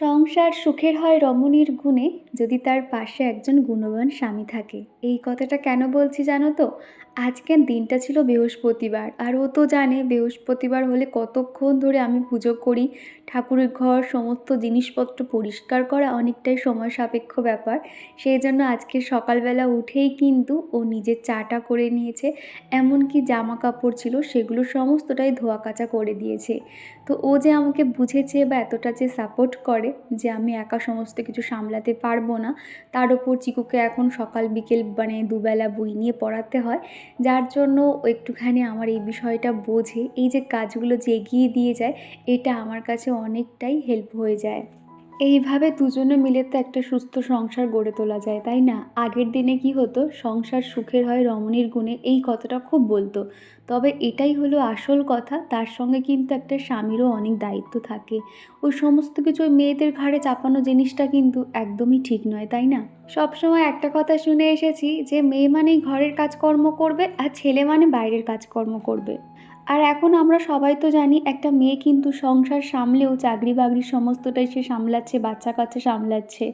সংসার সুখের হয় রমণীর গুণে যদি তার পাশে একজন গুণবান স্বামী থাকে। এই কথাটা কেন বলছি জানো তো? আজকের দিনটা ছিল বৃহস্পতিবার আর ও তো জানে বৃহস্পতিবার হলে কতক্ষণ ধরে আমি পুজো করি। ঠাকুরের ঘর, সমস্ত জিনিসপত্র পরিষ্কার করা অনেকটাই সময় সাপেক্ষ ব্যাপার। সেই জন্য আজকে সকালবেলা উঠেই কিন্তু ও নিজের চাটা করে নিয়েছে, এমনকি জামা কাপড় ছিল সেগুলো সমস্তটাই ধোয়া কাচা করে দিয়েছে। তো ও যে আমাকে বুঝেছে বা এতটা যে সাপোর্ট করে যে আমি একা সমস্ত কিছু সামলাতে পারব না, তার ওপর চিকুকে এখন সকাল বিকেল মানে দুবেলা বই নিয়ে পড়াতে হয়। যার জন্য একটুখানি আমার এই বিষয়টা বোঝে, এই যে কাজগুলো যে এগিয়ে দিয়ে যায়, এটা আমার কাছে অনেকটাই হেল্প হয়ে যায়। এইভাবে দুজনে মিলে তো একটা সুস্থ সংসার গড়ে তোলা যায়, তাই না? আগের দিনে কি হতো? সংসার সুখের হয় রমণীর গুণে, এই কথাটা খুব বলতো। তবে এটাই হলো আসল কথা, তার সঙ্গে কিন্তু একটা স্বামীরও অনেক দায়িত্ব থাকে। ওই সমস্ত কিছু মেয়েদের ঘাড়ে চাপানো জিনিসটা কিন্তু একদমই ঠিক নয়, তাই না? সবসময় একটা কথা শুনে এসেছি যে, মেয়ে মানেই ঘরের কাজকর্ম করবে আর ছেলে মানে বাইরের কাজকর্ম করবে। আর এখন আমরা সবাই তো জানি একটা মেয়ে কিন্তু সংসার সামলেও চাকরি বাকরি সমস্তটাই সে সামলাচ্ছে বাচ্চা কাচ্চা সামলাচ্ছে।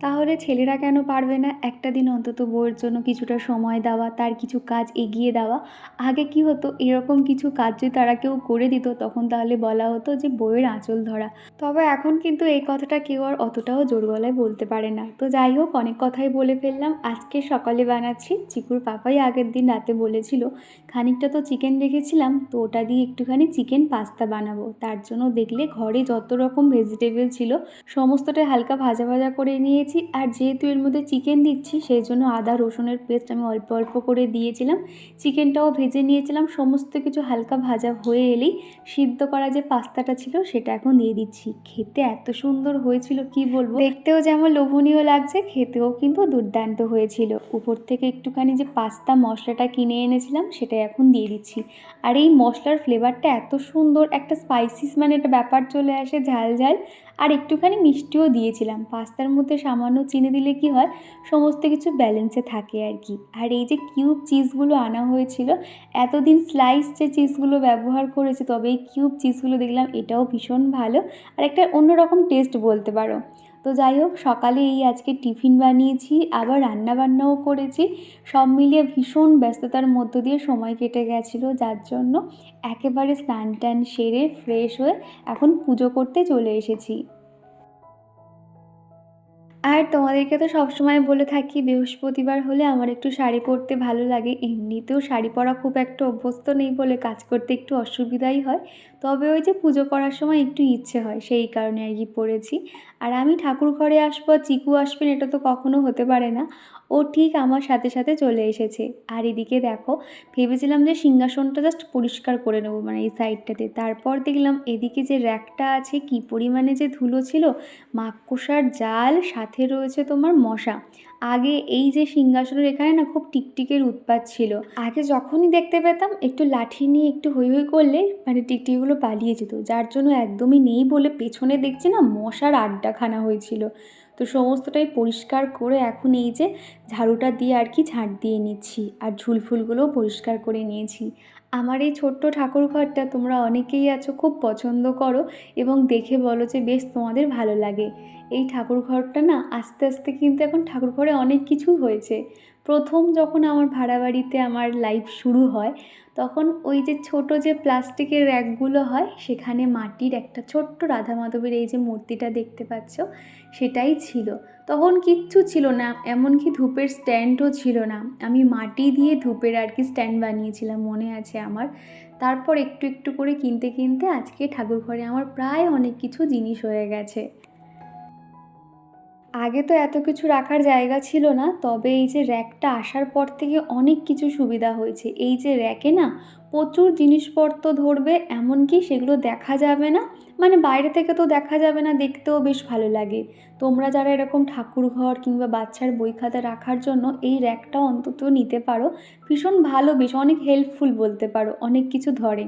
তাহলে ছেলেরা কেন পারবে না? একটা দিন অন্তত বউয়ের জন্য কিছুটা সময় দেওয়া, তার কিছু কাজ এগিয়ে দেওয়া। আগে কি হতো? এরকম কিছু কাজ যদি তারা কেউ করে দিত, তখন তাহলে বলা হতো যে বউয়ের আঁচল ধরা। তবে এখন কিন্তু এই কথাটা কেউ আর অতটাও জোর গলায় বলতে পারে না। তো যাই হোক, অনেক কথাই বলে ফেললাম। আজকে সকালে বানাচ্ছি। চিকুর পাপাই আগের দিন রাতে বলেছিল, খানিকটা তো চিকেন রেখেছিলাম, তো ওটা দিয়ে একটুখানি চিকেন পাস্তা বানাবো। তার জন্য দেখলে ঘরে যত রকম ভেজিটেবল ছিল, সমস্তটাই হালকা ভাজা ভাজা করে নিয়েছি। আর যেহেতু এর মধ্যে চিকেন দিচ্ছি, সেই জন্য আদা, রসুনের পেস্ট আমি অল্প অল্প করে দিয়েছিলাম। চিকেনটাও ভেজে নিয়েছিলাম। সমস্ত কিছু হালকা ভাজা হয়ে এলেই সিদ্ধ করা যে পাস্তাটা ছিল, সেটা এখন দিয়ে দিচ্ছি। খেতে এত সুন্দর হয়েছিল, কি বলব? দেখতেও যেমন লোভনীয় লাগছে, খেতেও কিন্তু দুর্দান্ত হয়েছিল। উপর থেকে একটুখানি যে পাস্তা মশলাটা কিনে এনেছিলাম, সেটা এখন দিয়ে দিচ্ছি। আর এই মশলার ফ্লেভারটা এত সুন্দর, একটা স্পাইসিস মানে একটা ব্যাপার চলে আসে ঝাল ঝাল। আর একটুখানি মিষ্টিও দিয়েছিলাম। পাস্তার মধ্যে সামান্য চিনি দিলে কি হয়? সমস্ত কিছু ব্যালেন্সে থাকে আর কি। আর এই যে কিউব চিজগুলো আনা হয়েছিল, এতদিন স্লাইস যে চিজগুলো ব্যবহার করেছে, তবে এই কিউব চিজগুলো দেখলাম এটাও ভীষণ ভালো। আর একটা অন্যরকম টেস্ট বলতে পারো। তো যাই হোক, সকালে এই আজকে টিফিন বানিয়েছি, আবার রান্না বান্নাও করেছি। সব মিলিয়ে ভীষণ ব্যস্ততার মধ্য দিয়ে সময় কেটে গেছিল, যার জন্য একেবারে স্নান টান সেরে ফ্রেশ হয়ে এখন পুজো করতে চলে এসেছি। আর তোমাদেরকে তো সবসময় বলে থাকি, বৃহস্পতিবার হলে আমার একটু শাড়ি পরতে ভালো লাগে। এমনিতেও শাড়ি পরা খুব একটা অভ্যস্ত নেই বলে কাজ করতে একটু অসুবিধাই হয়। তবে ওই যে পুজো করার সময় একটু ইচ্ছে হয়, সেই কারণে আর কি পরেছি আর আমি ঠাকুর ঘরে আসব, চিকু আসবেন এটা তো কখনো হতে পারে না। ও ঠিক আমার সাথে সাথে চলে এসেছে। আর এদিকে দেখো, ভেবেছিলাম যে সিংহাসনটা জাস্ট পরিষ্কার করে নেব মানে এই সাইডটাতে তারপর দেখলাম এদিকে যে র্যাকটা আছে, কি পরিমাণে যে ধুলো ছিল, মাকড়সার জাল, সাথে রয়েছে তোমার মশা। আগে এই যে সিংহাসনের এখানে না খুব টিকটিকের উৎপাত ছিল। আগে যখনই দেখতে পেতাম একটু লাঠি নিয়ে একটু হই হই করলে মানে টিকটিকিগুলো পালিয়ে যেত। যার জন্য একদমই নেই বলে পেছনে দেখছি না মশার আড্ডাখানা হয়েছিল। তো সমস্তটাই পরিষ্কার করে এখন এই যে ঝাড়ুটা দিয়ে আর কি ঝাড় দিয়ে নিচ্ছি। আর ঝুলফুলগুলোও পরিষ্কার করে নিয়েছি। আমার এই ছোট্ট ঠাকুর ঘরটা তোমরা অনেকেই আছো, খুব পছন্দ করো এবং দেখে বলো যে বেশ তোমাদের ভালো লাগে। এই ঠাকুর ঘরটা না আস্তে আস্তে কিন্তু এখন ঠাকুর ঘরে অনেক কিছু হয়েছে। প্রথম যখন আমার ভাড়া বাড়িতে আমার লাইফ শুরু হয়, তখন ওই যে ছোট যে প্লাস্টিকের র্যাকগুলো হয়, সেখানে মাটির একটা ছোট্ট রাধা মাধবের এই যে মূর্তিটা দেখতে পাচ্ছ, সেটাই ছিল। তখন কিচ্ছু ছিল না, এমনকি ধূপের স্ট্যান্ডও ছিল না। আমি মাটি দিয়ে ধূপের আর কি স্ট্যান্ড বানিয়েছিলাম, মনে আছে আমার। তারপর একটু একটু করে কিনতে কিনতে আজকে ঠাকুর ঘরে আমার প্রায় অনেক কিছু জিনিস হয়ে গেছে। আগে তো এত কিছু রাখার জায়গা ছিল না, তবে এই যে র্যাকটা আসার পর থেকে অনেক কিছু সুবিধা হয়েছে। এই যে র্যাকে না প্রচুর জিনিসপত্র ধরবে, এমনকি সেগুলো দেখা যাবে না। মানে বাইরে থেকে তো দেখা যাবে না, দেখতেও বেশ ভালো লাগে। তোমরা যারা এরকম ঠাকুর ঘর কিংবা বাচ্চার বই খাতা রাখার জন্য এই র্যাকটা অন্তত নিতে পারো। ভীষণ ভালো, বেশ অনেক হেল্পফুল বলতে পারো, অনেক কিছু ধরে।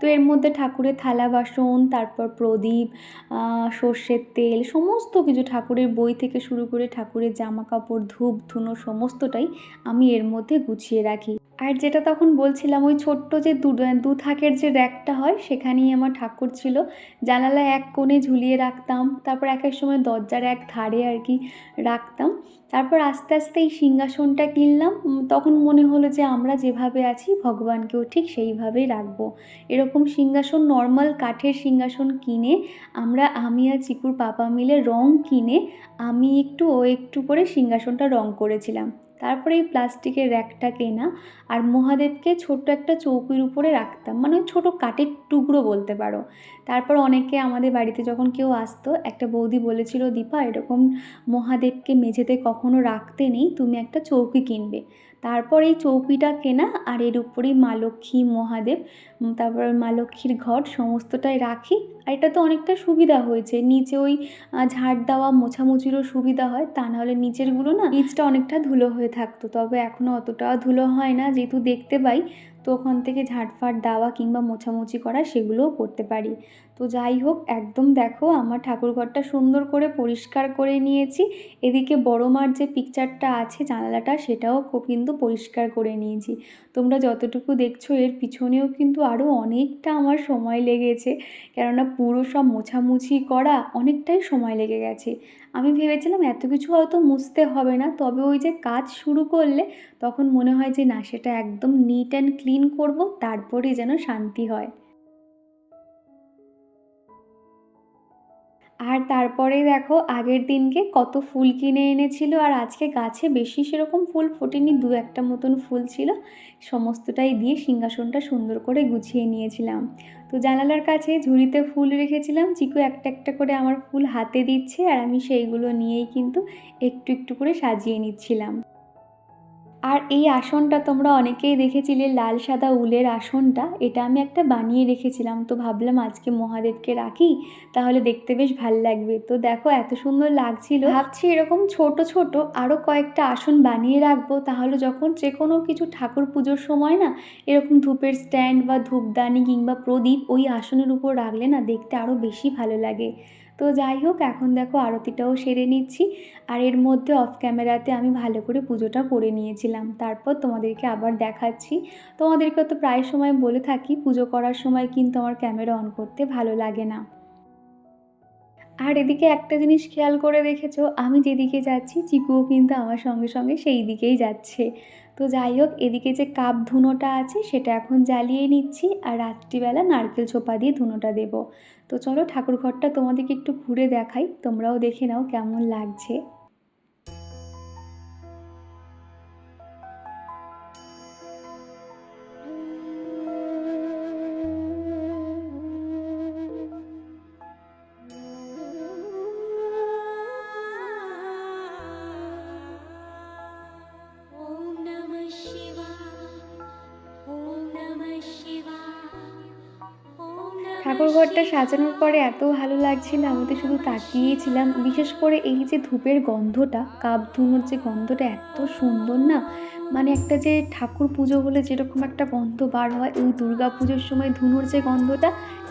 তো এর মধ্যে ঠাকুরের থালা বাসন, তারপর প্রদীপ সর্ষের তেল, সমস্ত কিছু ঠাকুরের বই থেকে শুরু করে ঠাকুরের জামা কাপড় ধূপ, ধুনো, সমস্তটাই আমি এর মধ্যে গুছিয়ে রাখি। আর যেটা তখন বলছিলাম, ওই ছোট্ট যে দু দু থাকের যে র্যাকটা হয়, সেখানেই আমার ঠাকুর ছিল। জানালা এক কোণে ঝুলিয়ে রাখতাম, তারপর এক এক সময় দরজার এক ধারে আর কি রাখতাম। তারপর আস্তে আস্তে এই সিংহাসনটা কিনলাম। তখন মনে হলো যে আমরা যেভাবে আছি, ভগবানকেও ঠিক সেইভাবেই রাখব। এরকম সিংহাসন নর্মাল কাঠের সিংহাসন কিনে, আমরা, আমি আর চিকুর পাপা মিলে রং কিনে, আমি একটু ও একটু করে সিংহাসনটা রং করেছিলাম। তারপরে এই প্লাস্টিকের র্যাকটা কেনা আর মহাদেবকে ছোট্ট একটা চৌকির উপরে রাখতাম। মানে ওই ছোটো কাঠের টুকরো বলতে পারো। তারপর অনেকে আমাদের বাড়িতে যখন কেউ আসতো, একটা বৌদি বলেছিল, দীপা, এরকম মহাদেবকে মেঝেতে কখনো রাখতে নেই, তুমি একটা চৌকি কিনবে। তারপর এই চৌকিটা কেনা আর এর উপরেই মা লক্ষ্মী, মহাদেব তারপর মা লক্ষ্মীর ঘট সমস্তটাই রাখি। আর এটা তো অনেকটা সুবিধা হয়েছে। নিচে ওই ঝাড় দেওয়া, মোছামুছিরও সুবিধা হয়। তা নাহলে নিচেরগুলো না নিচটা অনেকটা ধুলো হয়ে থাকতো। তবে এখনও অতটাও ধুলো হয় না। যেহেতু দেখতে পাই, তো ওখান থেকে ঝাঁটফাট দেওয়া কিংবা মোছামুছি করা সেগুলোও করতে পারি। তো যাই হোক, একদম দেখো আমার ঠাকুরঘরটা সুন্দর করে পরিষ্কার করে নিয়েছি। এদিকে বড় মার যে পিকচারটা আছে, জানালাটা, সেটাও কিন্তু পরিষ্কার করে নিয়েছি। তোমরা যতটুকু দেখছ, এর পিছনেও কিন্তু আরও অনেকটা আমার সময় লেগেছে। কেননা পুরো সব মোছামুছি করা অনেকটাই সময় লেগে গেছে। আমি ভেবেছিলাম এত কিছু হয়তো মুছতে হবে না, তবে ওই যে কাজ শুরু করলে তখন মনে হয় যে, না, সেটা একদম নিট অ্যান্ড ক্লিন করব, তারপরেই যেন শান্তি হয়। আর তারপরে দেখো আগের দিনকে কত ফুল কিনে এনেছিল, আর আজকে গাছে বেশি সেরকম ফুল ফোটেনি, দু একটা মতন ফুল ছিল। সমস্তটাই দিয়ে সিংহাসনটা সুন্দর করে গুছিয়ে নিয়েছিলাম। তো জানালার কাছে ঝুড়িতে ফুল রেখেছিলাম, চিকু একটা একটা করে আমার ফুল হাতে দিচ্ছে, আর আমি সেইগুলো নিয়েই কিন্তু একটু একটু করে সাজিয়ে নিচ্ছিলাম। আর এই আসনটা তোমরা অনেকেই দেখেছিলে, লাল সাদা উলের আসনটা। এটা আমি একটা বানিয়ে রেখেছিলাম, তো ভাবলাম আজকে মহাদেবকে রাখি, তাহলে দেখতে বেশ ভালো লাগবে। তো দেখো, এত সুন্দর লাগছিল। ভাবছি এরকম ছোট ছোট আরও কয়েকটা আসন বানিয়ে রাখব, তাহলে যখন যে কোনো কিছু ঠাকুর পুজোর সময় না, এরকম ধূপের স্ট্যান্ড বা ধূপদানি কিংবা প্রদীপ ওই আসনের উপর রাখলে না দেখতে আরও বেশি ভালো লাগে। তো যাই হোক, এখন দেখো আরতিটাও সেরে নিচ্ছি। আর এর মধ্যে অফ ক্যামেরাতে আমি ভালো করে পুজোটা করে নিয়েছিলাম। তারপর তোমাদেরকে আবার দেখাচ্ছি। তোমাদেরকে তো প্রায় সময় বলে থাকি, পুজো করার সময় কিন্তু আমার ক্যামেরা অন করতে ভালো লাগে না। আর এদিকে একটা জিনিস খেয়াল করে দেখেছ, আমি যেদিকে যাচ্ছি, চিকুও কিন্তু আমার সঙ্গে সঙ্গে সেই দিকেই যাচ্ছে। তো যাই হোক, এদিকে যে কাপ ধুনোটা আছে, সেটা এখন জ্বালিয়ে নিচ্ছি। আর রাত্রিবেলা নারকেল ছোপা দিয়ে ধুনোটা দেব। তো চলো ঠাকুর ঘরটা তোমাদেরকে একটু ঘুরে দেখাই তোমরাও দেখে নাও কেমন লাগছে। ঠাকুরঘরটা সাজানোর পরে এত ভালো লাগছিল, আমি তো শুধু তাকিয়েছিলাম। বিশেষ করে এই যে ধূপের গন্ধটা, কাপ ধুনোর যে গন্ধটা এত সুন্দর না? মানে একটা যে ঠাকুর পুজো হলে যেরকম একটা গন্ধ বার হয় এই দুর্গা পুজোর সময় ধুনোর যে গন্ধটা,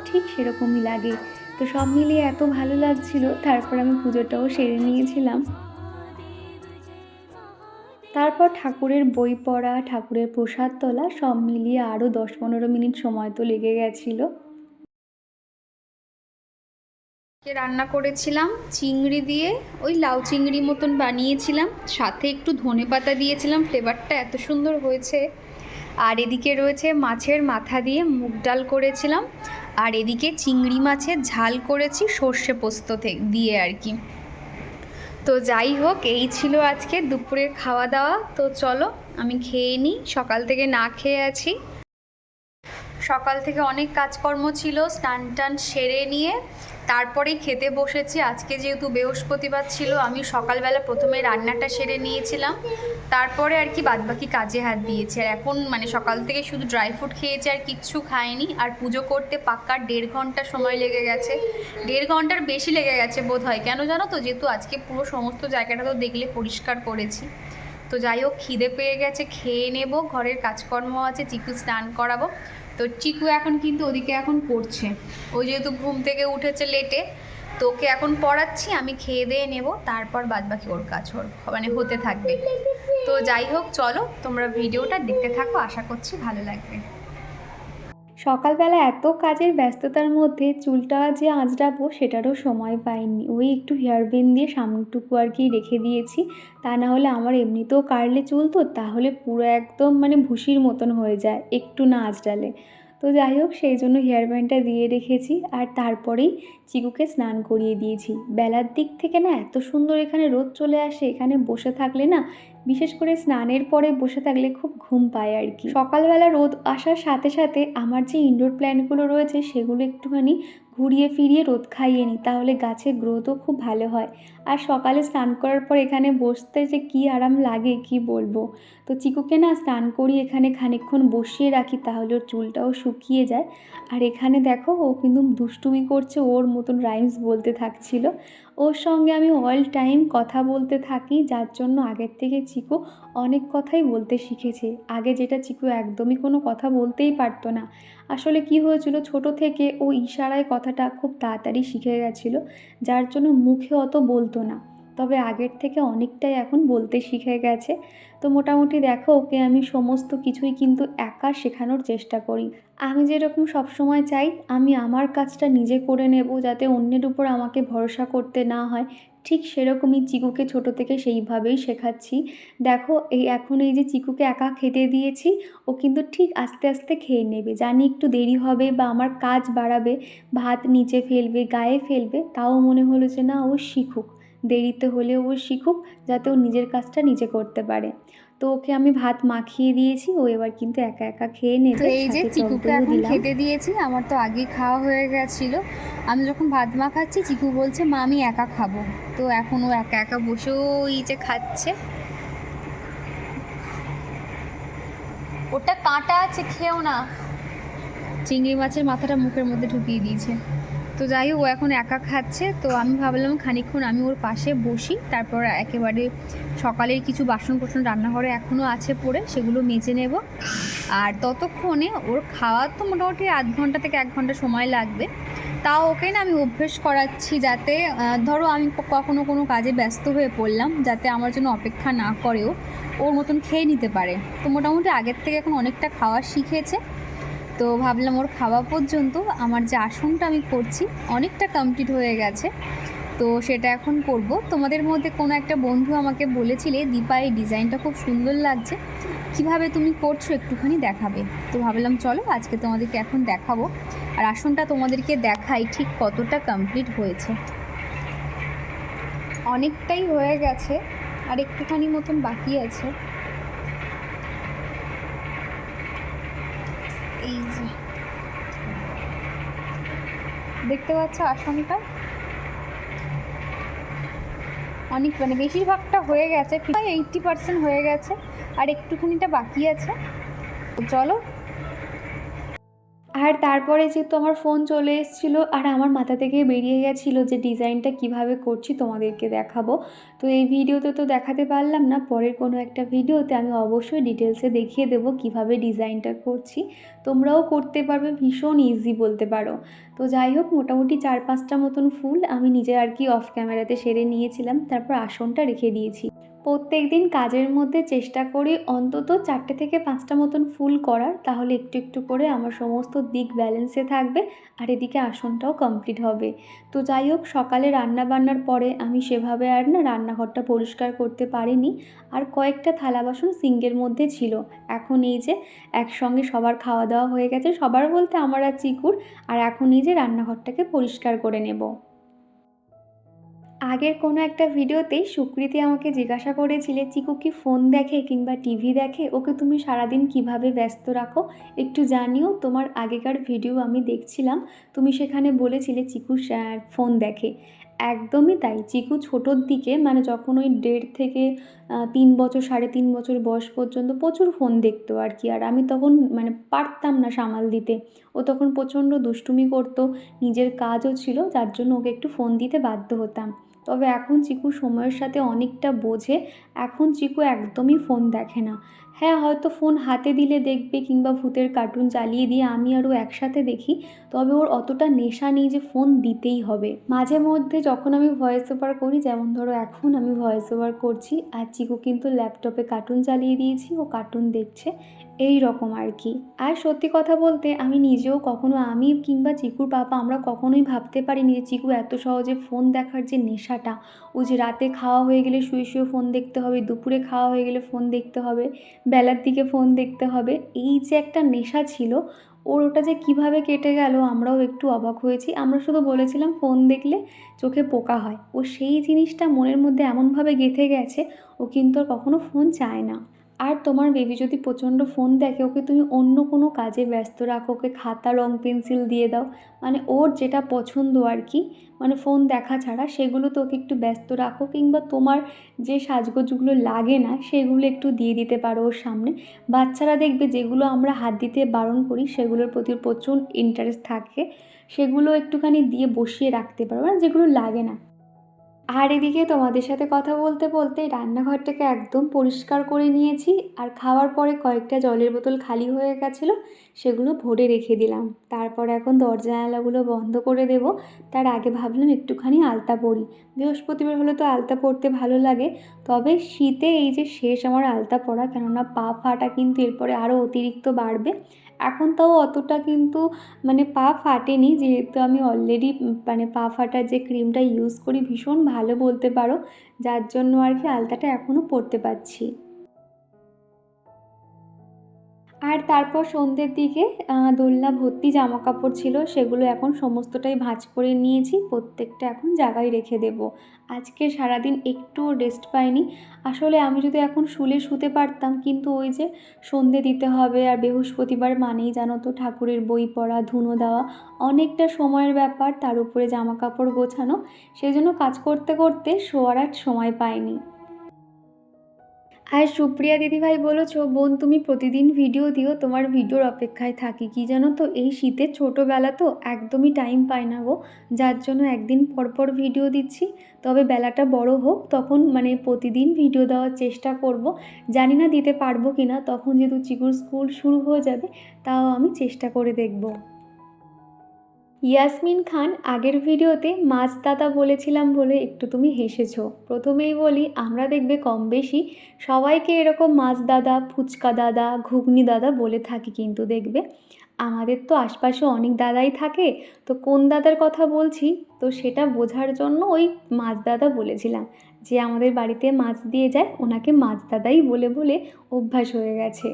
ঠিক সেরকমই লাগে। তো সব মিলিয়ে এত ভালো লাগছিল, তারপর আমি পুজোটাও সেরে নিয়েছিলাম। তারপর ঠাকুরের বই পড়া, ঠাকুরের প্রসাদ তোলা, সব মিলিয়ে আরও দশ পনেরো মিনিট সময় তো লেগে গেছিল। আজকে রান্না করেছিলাম চিংড়ি দিয়ে, ওই লাউ চিংড়ি মতন বানিয়েছিলাম, সাথে একটু ধনে পাতা দিয়েছিলাম, ফ্লেভারটা এত সুন্দর হয়েছে। আর এদিকে রয়েছে মাছের মাথা দিয়ে মুগ ডাল করেছিলাম, আর এদিকে চিংড়ি মাছের ঝাল করেছি সর্ষে পোস্ত দিয়ে আর কি। তো যাই হোক, এই ছিল আজকে দুপুরের খাওয়া দাওয়া তো চলো, আমি খেয়ে নিই, সকাল থেকে না খেয়ে আছি। সকাল থেকে অনেক কাজকর্ম ছিল স্নান টান সেরে নিয়ে তারপরেই খেতে বসেছি। আজকে যেহেতু বৃহস্পতিবার ছিল, আমি সকালবেলা প্রথমে রান্নাটা সেরে নিয়েছিলাম। তারপরে আর কি বাদবাকি কাজে হাত দিয়েছি। আর এখন মানে সকাল থেকে শুধু ড্রাই ফ্রুট খেয়েছি আর কিচ্ছু খাইনি। আর পুজো করতে পাক্কা দেড় ঘণ্টা সময় লেগে গেছে। দেড় ঘণ্টার বেশি লেগে গেছে বোধ হয় কেন জানো তো? যেহেতু আজকে পুরো সমস্ত জায়গাটা তো দেখলে পরিষ্কার করেছি। তো যাই হোক, খিদে পেয়ে গেছে, খেয়ে নেব। ঘরের কাজকর্ম আছে, চিকু স্নান করাবো। তো চিকু এখন কিন্তু ওদিকে এখন পড়ছে। ও যেহেতু ঘুম থেকে উঠেছে লেটে তো ওকে এখন পড়াচ্ছি, আমি খেয়ে দিয়ে নেব, তারপর বাদ বাকি ওর কাজ ওর মানে হতে থাকবে। তো যাই হোক, চলো তোমরা ভিডিওটা দেখতে থাকো, আশা করছি ভালো লাগবে। সকালবেলা এত কাজের ব্যস্ততার মধ্যে চুলটা যে আঁচড়াবো সেটারও সময় পাইনি। ওই একটু হেয়ার বেন দিয়ে সামনেটুকু আর কি রেখে দিয়েছি। তা না হলে আমার এমনিতেও কাটলে চুল তো, তাহলে পুরো একদম মানে ভুসির মতন হয়ে যায় একটু না আঁচড়ালে। তো যাই হোক, সেই জন্য হেয়ার ব্যান্ডটা দিয়ে রেখেছি আর তারপরেই চিকুকে স্নান করিয়ে দিয়েছি। বেলার দিক থেকে না এত সুন্দর এখানে রোদ চলে আসে, এখানে বসে থাকলে না, বিশেষ করে স্নানের পরে বসে থাকলে খুব ঘুম পায় আর কি। সকালবেলা রোদ আসার সাথে সাথে আমার যে ইনডোর প্ল্যান্টগুলো রয়েছে, সেগুলো একটুখানি ঘুরিয়ে ফিরিয়ে রোদ খাইয়ে নিই তাহলে গাছের গ্রোথও খুব ভালো হয়। আর সকালে স্নান করার পর এখানে বসতে যে কি আরাম লাগে, কি বলব? তো চিকুকে না স্নান করি এখানে খানিকক্ষণ বসিয়ে রাখি, তাহলে ওর চুলটাও শুকিয়ে যায়। আর এখানে দেখো, ও কিন্তু দুষ্টুমি করছে, ওর মতন রাইমস বলতে থাকছিল। ওর সঙ্গে আমি অল টাইম কথা বলতে থাকি, যার জন্য আগের থেকে চিকু অনেক কথাই বলতে শিখেছে। আগে যেটা চিকু একদমই কোনো কথা বলতেই পারতো না। আসলে কি হয়েছিল, ছোট থেকে ও ইশারায় কথাটা খুব তাড়াতাড়ি শিখে গেছিল, যার জন্য মুখে অত বলতো না। তবে আগের থেকে অনেকটাই এখন বলতে শিখে গেছে। তো মোটামুটি দেখো ওকে আমি সমস্ত কিছুই কিন্তু একা শেখানোর চেষ্টা করি। আমি যেরকম সবসময় চাই, আমি আমার কাজটা নিজে করে নেব যাতে অন্যের উপর আমাকে ভরসা করতে না হয়। ঠিক সেরকমই চিকুকে ছোট থেকে সেইভাবেই শেখাচ্ছি। দেখো, এই এখন এই যে চিকুকে একা খেতে দিয়েছি, ও কিন্তু ঠিক আস্তে আস্তে খেয়ে নেবে। জানি একটু দেরি হবে বা আমার কাজ বাড়াবে, ভাত নিচে ফেলবে, গায়ে ফেলবে, তাও মনে হলো যে না, ও শিখুক। দেরিতে হলেও ও শিখুক যাতে ও নিজের কাজটা নিজে করতে পারে। তো ওকে আমি ভাত মাখিয়ে দিয়েছি ও এবার কিন্তু একা একা খেয়ে নেবে তো এই যে চিকুকে এখন খেতে দিয়েছি আমার তো আগেই খাওয়া হয়ে গেছিল। আমি যখন ভাত মাখাচ্ছি চিকু বলছে মা আমি একা খাব। তো এখন ও একা একা বসে ওই যে খাচ্ছে। ওটা কাঁটা আছে খেও না। চিংড়ি মাছের মাথাটা মুখের মধ্যে ঢুকিয়ে দিয়েছে। তো যাই হোক, ও এখন একা খাচ্ছে, তো আমি ভাবলাম খানিকক্ষণ আমি ওর পাশে বসি, তারপর একেবারে সকালের কিছু বাসন কোসন রান্নাঘরে এখনও আছে পড়ে, সেগুলো মেজে নেব। আর ততক্ষণে ওর খাওয়ার তো মোটামুটি আধ ঘণ্টা থেকে এক ঘণ্টা সময় লাগবে। তাও ওকে না আমি অভ্যেস করাচ্ছি যাতে ধরো আমি কখনো কোনো কাজে ব্যস্ত হয়ে পড়লাম, যাতে আমার জন্য অপেক্ষা না করেও ওর মতন খেয়ে নিতে পারে। তো মোটামুটি আগের থেকে এখন অনেকটা খাওয়া শিখেছে। তো ভাবলাম ওর খাওয়া পর্যন্ত আমার যে আসনটা আমি করছি অনেকটা কমপ্লিট হয়ে গেছে। তো সেটা এখন করব। তোমাদের মধ্যে কোনো একটা বন্ধু আমাকে বলেছিলে, দীপা, এই ডিজাইনটা খুব সুন্দর লাগছে। কীভাবে তুমি করছ একটুখানি দেখাবে? তো ভাবলাম, চলো, আজকে তোমাদেরকে এখন দেখাবো। আর আসনটা তোমাদেরকে দেখাই ঠিক কতটা কমপ্লিট হয়েছে। অনেকটাই হয়ে গেছে, আর একটুখানি মতন বাকি আছে। এই যে দেখতে পাচ্ছ আসনটা? অনেক মানে বেশিরভাগটা হয়ে গেছে প্রায় এইটটি পার্সেন্ট হয়ে গেছে, আর একটুখানিটা বাকি আছে। চলো আর তারপরে যেহেতু আমার ফোন চলে এসেছিল, আর আমার মাথা থেকে বেরিয়ে গেছিল যে ডিজাইনটা কীভাবে করছি তোমাদেরকে দেখাবো। তো এই ভিডিওতে তো দেখাতে পারলাম না, পরের কোনো একটা ভিডিওতে আমি অবশ্যই ডিটেলসে দেখিয়ে দেবো কীভাবে ডিজাইনটা করছি। তোমরাও করতে পারবে, ভীষণ ইজি বলতে পারো। তো যাই হোক, মোটামুটি চার পাঁচটা মতন ফুল আমি নিজে আর কি অফ ক্যামেরাতে সেরে নিয়েছিলাম, তারপর আসনটা রেখে দিয়েছি। প্রত্যেক দিন কাজের মধ্যে চেষ্টা করি অন্তত চারটে থেকে পাঁচটা মতন ফুল করার, তাহলে একটু একটু করে আমার সমস্ত দিক ব্যালেন্সে থাকবে আর এদিকে আসনটাও কমপ্লিট হবে। তো যাই হোক, সকালে রান্না বান্নার পরে আমি সেভাবে আর না রান্নাঘরটা পরিষ্কার করতে পারিনি। আর কয়েকটা থালা বাসন সিঙ্গের মধ্যে ছিল। এখন এই যে একসঙ্গে সবার খাওয়া দাওয়া হয়ে গেছে, সবার বলতে আমার আর চিকুর। আর এখন এই যে রান্নাঘরটাকে পরিষ্কার করে নেব। আগের কোনো একটা ভিডিওতেই সুকৃতি আমাকে জিজ্ঞাসা করেছিলে, চিকু কি ফোন দেখে কিংবা টিভি দেখে? ওকে তুমি সারাদিন কীভাবে ব্যস্ত রাখো? একটু জানিও, তোমার আগেকার ভিডিও আমি দেখছিলাম। তুমি সেখানে বলেছিলে, চিকু ফোন দেখে। একদমই তাই। চিকু ছোটোর দিকে মানে যখন ওই দেড় থেকে তিন বছর, সাড়ে তিন বছর বয়স পর্যন্ত প্রচুর ফোন দেখতো আর কি। আর আমি তখন মানে পারতাম না সামাল দিতে। ও তখন প্রচণ্ড দুষ্টুমি করতো, নিজের কাজও ছিল, যার জন্য ওকে একটু ফোন দিতে বাধ্য হতাম। তবে এখন চিকু সময়ের সাথে অনেকটা বোঝে, এখন চিকু একদমই ফোন দেখে না। হ্যাঁ হয়তো ফোন হাতে দিলে দেখবে কিংবা ভূতের কার্টুন চালিয়ে দিয়ে আমি আরও একসাথে দেখি, তবে ওর অতটা নেশা নেই যে ফোন দিতেই হবে। মাঝে মধ্যে যখন আমি ভয়েস ওভার করি, যেমন ধরো এখন আমি ভয়েস ওভার করছি, আর চিকু কিন্তু ল্যাপটপে কার্টুন চালিয়ে দিয়েছি, ও কার্টুন দেখছে এই রকম আর কি। আর সত্যি কথা বলতে আমি নিজেও কখনো আমি কিংবা চিকুর বাবা আমরা কখনোই ভাবতে পারিনি যে চিকু এত সহজে ফোন দেখার যে নেশাটা। ও যে রাতে খাওয়া হয়ে গেলে শুয়ে শুয়ে ফোন দেখতে হবে, দুপুরে খাওয়া হয়ে গেলে ফোন দেখতে হবে, বেলার দিকে ফোন দেখতে হবে। এই যে একটা নেশা ছিল, ওর ওটা যে কীভাবে কেটে গেল আমরাও একটু অবাক হয়েছি। আমরা শুধু বলেছিলাম ফোন দেখলে চোখে পোকা হয়। ও সেই জিনিসটা মনের মধ্যে এমনভাবে গেঁথে গেছে, ও কিন্তু আর কখনো ফোন চায় না। আর তোমার বেবি যদি প্রচণ্ড ফোন দেখে, ওকে তুমি অন্য কোনো কাজে ব্যস্ত রাখো, ওকে খাতা, রং পেন্সিল দিয়ে দাও মানে ওর যেটা পছন্দ আর কি মানে ফোন দেখা ছাড়া, সেগুলো তো ওকে একটু ব্যস্ত রাখো, কিংবা তোমার যে সাজগোজগুলো লাগে না, সেগুলো একটু দিয়ে দিতে পারো ওর সামনে। বাচ্চারা দেখবে যেগুলো আমরা হাত দিতে বারণ করি, সেগুলোর প্রতি প্রচুর ইন্টারেস্ট থাকে, সেগুলো একটুখানি দিয়ে বসিয়ে রাখতে পারো মানে যেগুলো লাগে না। আর এদিকে তোমাদের সাথে কথা বলতে বলতে রান্নাঘরটাকে একদম পরিষ্কার করে নিয়েছি আর খাওয়ার পরে কয়েকটা জলের বোতল খালি হয়ে গেছিল, সেগুলো ভরে রেখে দিলাম। তারপর এখন দরজা জানালাগুলো বন্ধ করে দেব। তার আগে ভাবলাম একটুখানি আলতা পরি। বৃহস্পতিবার হলে তো আলতা পরতে ভালো লাগে। তবে শীতে এই যে শেষ আমার আলতা পরা, কেননা পা ফাটা কিন্তু এরপরে আরও অতিরিক্ত বাড়বে। এখন তাও অতটা কিন্তু মানে পা ফাটেনি। যেহেতু আমি অলরেডি মানে পা ফাটার যে ক্রিমটা ইউজ করি, ভীষণ ভালো বলতে পারো। যার জন্য আর কি আলতাটা এখনও পরতে পারছি। আর তারপর সন্ধ্যের দিকে দোলনা ভর্তি জামা কাপড় ছিল, সেগুলো এখন সমস্তটাই ভাঁজ করে নিয়েছি, প্রত্যেকটা এখন জায়গায় রেখে দেব। আজকে সারাদিন একটুও রেস্ট পাইনি। আসলে আমি যদি এখন শুলে শুতে পারতাম, কিন্তু ওই যে সন্ধে দিতে হবে আর বৃহস্পতিবার মানেই জানো তো ঠাকুরের বই পড়া, ধুনো দেওয়া, অনেকটা সময়ের ব্যাপার, তার উপরে জামা কাপড় গোছানো সেই জন্য কাজ করতে করতে শোয়ার আর সময় পাইনি। আর সুপ্রিয়া দিদিভাই বলেছ, বোন, তুমি প্রতিদিন ভিডিও দিও, তোমার ভিডিওর অপেক্ষায় থাকি। কি জানো তো, এই শীতের ছোটোবেলা তো একদমই টাইম পায় না গো। যার জন্য একদিন পর পর ভিডিও দিচ্ছি। তবে বেলাটা বড় হোক, তখন মানে প্রতিদিন ভিডিও দেওয়ার চেষ্টা করব। জানি না দিতে পারব কি না তখন যেহেতু চিকুর স্কুল শুরু হয়ে যাবে, তাও আমি চেষ্টা করে দেখব। ইয়াসমিন খান আগের ভিডিওতে, মাছ দাদা বলেছিলাম বলে একটু তুমি হেসেছো। প্রথমেই বলি, আমরা দেখবে কম বেশি সবাইকে এরকম মাছ দাদা, ফুচকা দাদা, ঘুগনি দাদা বলে থাকি কিন্তু দেখবে। আমাদের তো আশপাশে অনেক দাদাই থাকে, তো কোন দাদার কথা বলছি? তো সেটা বোঝার জন্য ওই মাছ দাদা বলেছিলাম। যে আমাদের বাড়িতে মাছ দিয়ে যায়, ওনাকে মাছ দাদাই বলে বলে অভ্যাস হয়ে গেছে।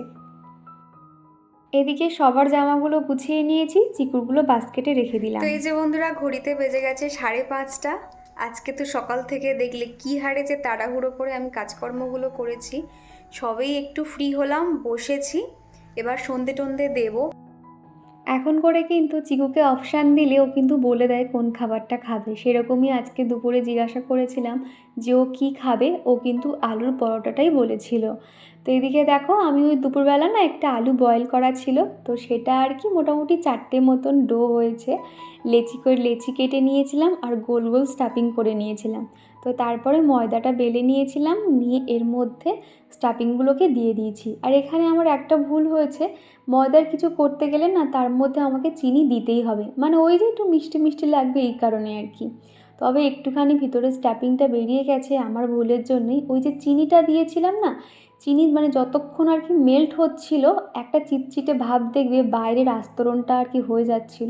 এদিকে সবার জামাগুলো গুছিয়ে নিয়েছি, চিকুরগুলো বাস্কেটে রেখে দিলাম। এই যে বন্ধুরা, ঘড়িতে বেজে গেছে সাড়ে পাঁচটা। আজকে তো সকাল থেকে দেখলে কি হারে যে তাড়াহুড়ো করে আমি কাজকর্মগুলো করেছি। সবেই একটু ফ্রি হলাম, বসেছি। এবার সন্ধে টন্ধে দেবো। এখন করে কিন্তু চিকুকে অপশান দিলে ও কিন্তু বলে দেয় কোন খাবারটা খাবে। সেরকমই আজকে দুপুরে জিজ্ঞাসা করেছিলাম যে ও কী খাবে, ও কিন্তু আলুর পরোটাটাই বলেছিল। তো এদিকে দেখো, আমি ওই দুপুরবেলা না একটা আলু বয়েল করা ছিল, তো সেটা আর কি মোটামুটি চারটে মতন ডো হয়েছে। লেচি করে লেচি কেটে নিয়েছিলাম আর গোল গোল স্টাফিং করে নিয়েছিলাম। তো তারপরে ময়দাটা বেলে নিয়েছিলাম, নিয়ে এর মধ্যে স্টাফিংগুলোকে দিয়ে দিয়েছি। আর এখানে আমার একটা ভুল হয়েছে, ময়দার কিছু করতে গেলে না তার মধ্যে আমাকে চিনি দিতেই হবে। মানে ওই যে একটু মিষ্টি মিষ্টি লাগবে এই কারণে আর কি। তবে একটুখানি ভিতরে স্ট্যাপিংটা বেরিয়ে গেছে আমার ভুলের জন্যই। ওই যে চিনিটা দিয়েছিলাম না, চিনি মানে যতক্ষণ আর কি মেল্ট হচ্ছিল, একটা চিটচিটে ভাব দেখবে বাইরের আস্তরণটা আর কি হয়ে যাচ্ছিল।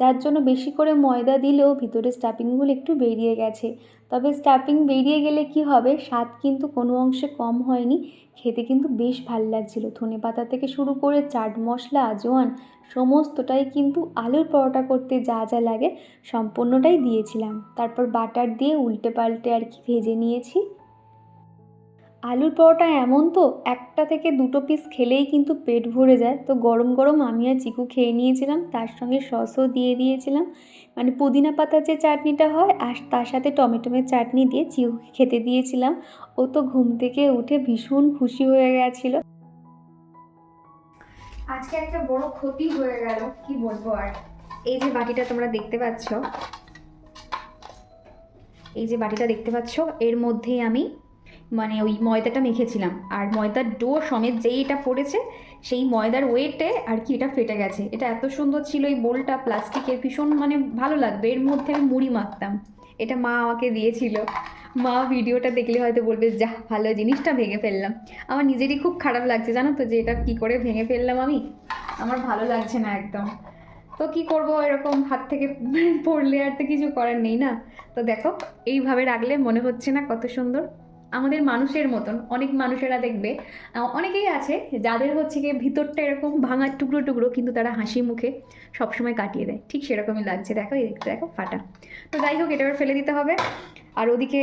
যার জন্য বেশি করে ময়দা দিলেও ভিতরে স্টাফিংগুলো একটু বেরিয়ে গেছে। তবে স্টাফিং বেরিয়ে গেলে কি হবে? স্বাদ কিন্তু কোনো অংশে কম হয়নি। খেতে কিন্তু বেশ ভালো লাগছিল। ধনে পাতা থেকে শুরু করে চাট মশলা আজওয়ান সমস্তটাই কিন্তু আলুর পরোটা করতে যা যা লাগে সম্পূর্ণটাই দিয়েছিলাম। তারপর বাটার দিয়ে উল্টে পাল্টে আর কি ভেজে নিয়েছি। আলুর পরোটা এমন তো, একটা থেকে দুটো পিস খেলেই কিন্তু পেট ভরে যায়। তো গরম গরম আমি আর চিকু খেয়ে নিয়েছিলাম, তার সঙ্গে সসও দিয়ে দিয়েছিলাম। মানে পুদিনা পাতার যে চাটনিটা হয়, আর তার সাথে টমেটোমের চাটনি দিয়ে চিকুকে খেতে দিয়েছিলাম। ও তো ঘুম থেকে উঠে ভীষণ খুশি হয়ে গেছিল। আজকে একটা বড় ক্ষতি হয়ে গেল, কি বলব আর? এই যে বাটিটা তোমরা দেখতে পাচ্ছ, এই যে বাটিটা দেখতে পাচ্ছ, এর মধ্যেই আমি মানে ওই ময়দাটা মেখেছিলাম। আর ময়দার ডো সমেত যেই এটা পড়েছে, সেই ময়দার ওয়েটে আর কি এটা ফেটে গেছে। এটা এত সুন্দর ছিল এই বোলটা প্লাস্টিকের, ভীষণ মানে ভালো লাগতো এর মধ্যে আমি মুড়ি মাখতাম। এটা মা আমাকে দিয়েছিল। মা ভিডিওটা দেখলে হয়তো বলবে যা ভালো জিনিসটা ভেঙে ফেললাম। আমার নিজেরই খুব খারাপ লাগছে, জানো তো যে এটা কী করে ভেঙে ফেললাম আমি? আমার ভালো লাগছে না একদম। তো কি করব, এরকম হাত থেকে পড়লে আর তো কিছু করার নেই না? তো দেখো, এইভাবে রাখলে মনে হচ্ছে না কত সুন্দর। আমাদের মানুষের মতন, অনেক মানুষেরা দেখবে অনেকেই আছে যাদের হচ্ছে গিয়ে ভিতরটা এরকম ভাঙার টুকরো টুকরো, কিন্তু তারা হাসি মুখে সবসময় কাটিয়ে দেয়। ঠিক সেরকমই লাগছে, দেখো এদিকটা দেখো, ফাটা। তো যাই হোক, এটা ফেলে দিতে হবে। আর ওদিকে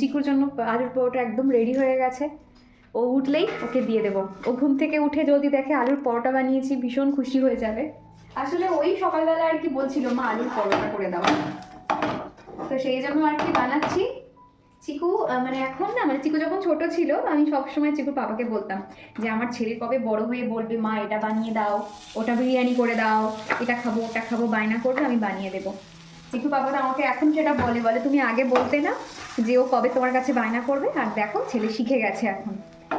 চিকুর জন্য আলুর পরোটা একদম রেডি হয়ে গেছে। ও উঠলেই ওকে দিয়ে দেবো। ও ঘুম থেকে উঠে যদি দেখে আলুর পরোটা বানিয়েছি, ভীষণ খুশি হয়ে যাবে। আসলে ওই সকালবেলা আর কি বলছিল, মা, আলুর পরোটা করে দাও। তো সেই জন্য আর কি বানাচ্ছি। চিকু মানে এখন না মানে চিকু যখন ছোট ছিল, আমি সবসময় চিকুর পাপাকে বলতাম যে, আমার ছেলে কবে বড় হয়ে বলবে, মা, এটা বানিয়ে দাও, ওটা বিরিয়ানি করে দাও, এটা খাব, ওটা খাব, বায়না করবে, আমি বানিয়ে দেবো। চিকু পাপা তো আমাকে এখন সেটা বলে বলে, তুমি আগে বলতে না যে, ও কবে তোমার কাছে বায়না করবে? আর দেখো, ছেলে শিখে গেছে এখন।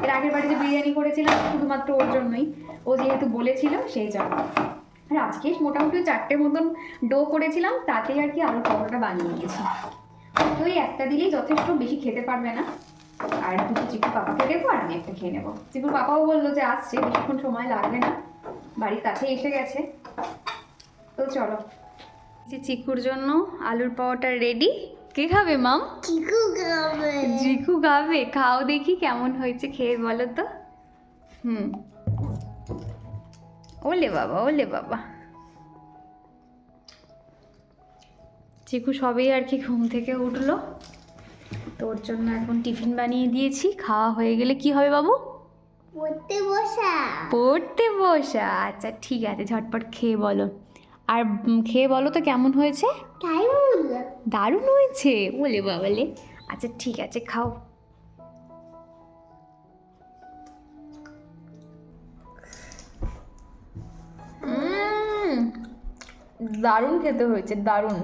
এর আগের বাড়ি যে বিরিয়ানি করেছিলাম, শুধুমাত্র ওর জন্যই, ও যেহেতু বলেছিল, সেই জন্য। আর আজকে মোটামুটি চারটে মতন ডো করেছিলাম, তাতেই আর কি আলু পরোটা বানিয়ে নিয়েছি। ওই একটা দিলেই যথেষ্ট বেশি খেতে পারবে না। আর দুটো চিকুর পাপাকে দেবো আর আমি একটা খেয়ে নেব। চিকুর পাপাও বলল যে আসছে বেশিক্ষণ সময় লাগবে না। বাড়ির কাছে এসে গেছে। তো চলো। যে চিকুর জন্য আলুর পাওয়াটা রেডি কে খাবে মাম? চিকু খাবে। জিকু খাবে? খাও দেখি কেমন হয়েছে খেয়ে বলো তো। হুম। ওলে বাবা ওলে বাবা। চিকু সবেই আর কি ঘুম থেকে উঠল। তোর জন্য এখন টিফিন বানিয়ে দিয়েছি। খাওয়া হয়ে গেলে কি হবে বাবু? পড়তে বসা। পড়তে বসা। আচ্ছা ঠিক আছে ঝটপট খেয়ে বলো। আর খেয়ে বলো তো কেমন হয়েছে? দারুণ। হয়েছে? বলে বাবালে। আচ্ছা ঠিক আছে খাও। দারুণ খেতে হয়েছে দারুণ।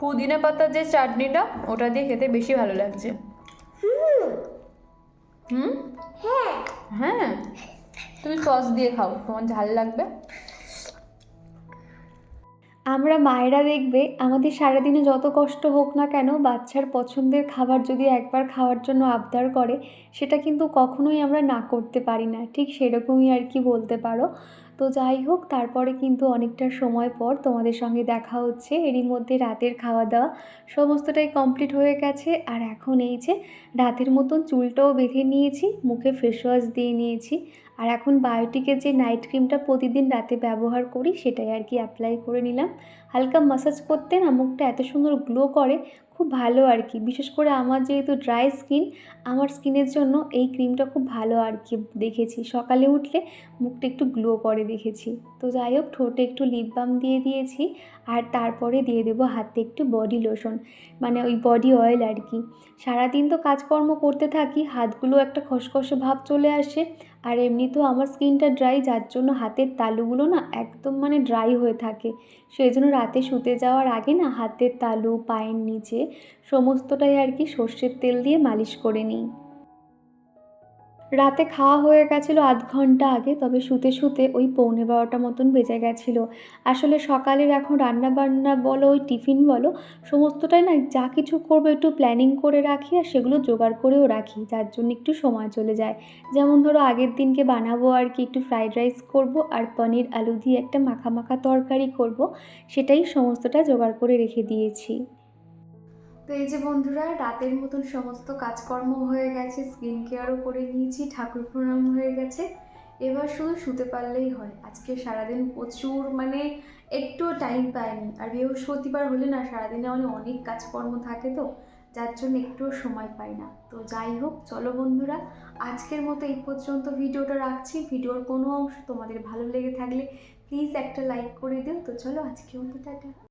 পুদিনা পাতার যে চাটনিটা ওটা দিয়ে খেতে বেশি ভালো লাগছে। হুম? হ্যাঁ। হ্যাঁ। তুমি সস দিয়ে খাও তোমার ঝাল লাগবে। আমরা মায়েরা দেখবে আমাদের সারাদিনে যত কষ্ট হোক না কেন বাচ্চার পছন্দের খাবার যদি একবার খাওয়ার জন্য আবদার করে, সেটা কিন্তু কখনোই আমরা না করতে পারি না। ঠিক সেরকমই আর কি বলতে পারো। তো যাই হোক, তারপরে কিন্তু অনেকটা সময় পর তোমাদের সঙ্গে দেখা হচ্ছে। এরই মধ্যে রাতের খাওয়া দাওয়া সমস্তটাই কমপ্লিট হয়ে গেছে। আর এখন এই যে রাতের মতন চুলটাও বেঁধে নিয়েছি, মুখে ফেস ওয়াশ দিয়ে নিয়েছি। আর এখন বায়োটিকের যে নাইট ক্রিমটা প্রতিদিন রাতে ব্যবহার করি, সেটাই আর কি অ্যাপ্লাই করে নিলাম। হালকা মাসাজ করতে না মুখটা এত সুন্দর গ্লো করে খুব ভালো আর কি বিশেষ করে আমার যেহেতু ড্রাই স্কিন আমার স্কিনের জন্য এই ক্রিমটা খুব ভালো আর কি দেখেছি। সকালে উঠলে মুখটা একটু গ্লো করে দেখেছি। তো যাই হোক, ঠোঁটে একটু লিপ বাম দিয়ে দিয়েছি আর তারপরে দিয়ে দেবো হাতে একটু বডি লোশন মানে ওই বডি অয়েল আর কি সারাদিন তো কাজকর্ম করতে থাকি, হাতগুলো একটা খসখসে ভাব চলে আসে আর এমনিতেও আমার স্কিনটা ড্রাই যার জন্য হাতের তালুগুলো না একদম মানে ড্রাই হয়ে থাকে। সেই জন্য রাতে শুতে যাওয়ার আগে না হাতের তালু, পায়ের নিচে সমস্তটাই আর কি সর্ষের তেল দিয়ে মালিশ করে নিই। রাতে খাওয়া হয়ে গেছিল আধ ঘণ্টা আগে, তবে শুতে শুতে ওই পৌনে বারোটা মতন বেজে গেছিল। আসলে সকালের এখন রান্না বান্না বলো, ওই টিফিন বলো, সমস্তটাই না যা কিছু করব একটু প্ল্যানিং করে রাখি আর সেগুলো জোগাড় করেও রাখি, যার জন্য একটু সময় চলে যায়। যেমন ধরো আগের দিনকে বানাবো আর কি একটু ফ্রাইড রাইস করব আর পনির আলু দিয়ে একটা মাখা মাখা তরকারি করব, সেটাই সমস্তটা জোগাড় করে রেখে দিয়েছি। তো এই যে বন্ধুরা, রাতের মতন সমস্ত কাজকর্ম হয়ে গেছে স্কিন কেয়ারও করে নিয়েছি, ঠাকুর প্রণাম হয়ে গেছে। এবার শুধু শুতে পারলেই হয়। আজকে সারাদিন প্রচুর মানে একটু টাইম পাইনি। আর বৃহস্পতিবার হলে না, সারাদিনে মানে অনেক কাজকর্ম থাকে তো, যার জন্য একটুও সময় পাই না। তো যাই হোক, চলো বন্ধুরা, আজকের মতো এই পর্যন্ত ভিডিওটা রাখছি। ভিডিওর কোনো অংশ তোমাদের ভালো লেগে থাকলে প্লিজ একটা লাইক করে দিও। তো চলো আজকের মতো টাটা।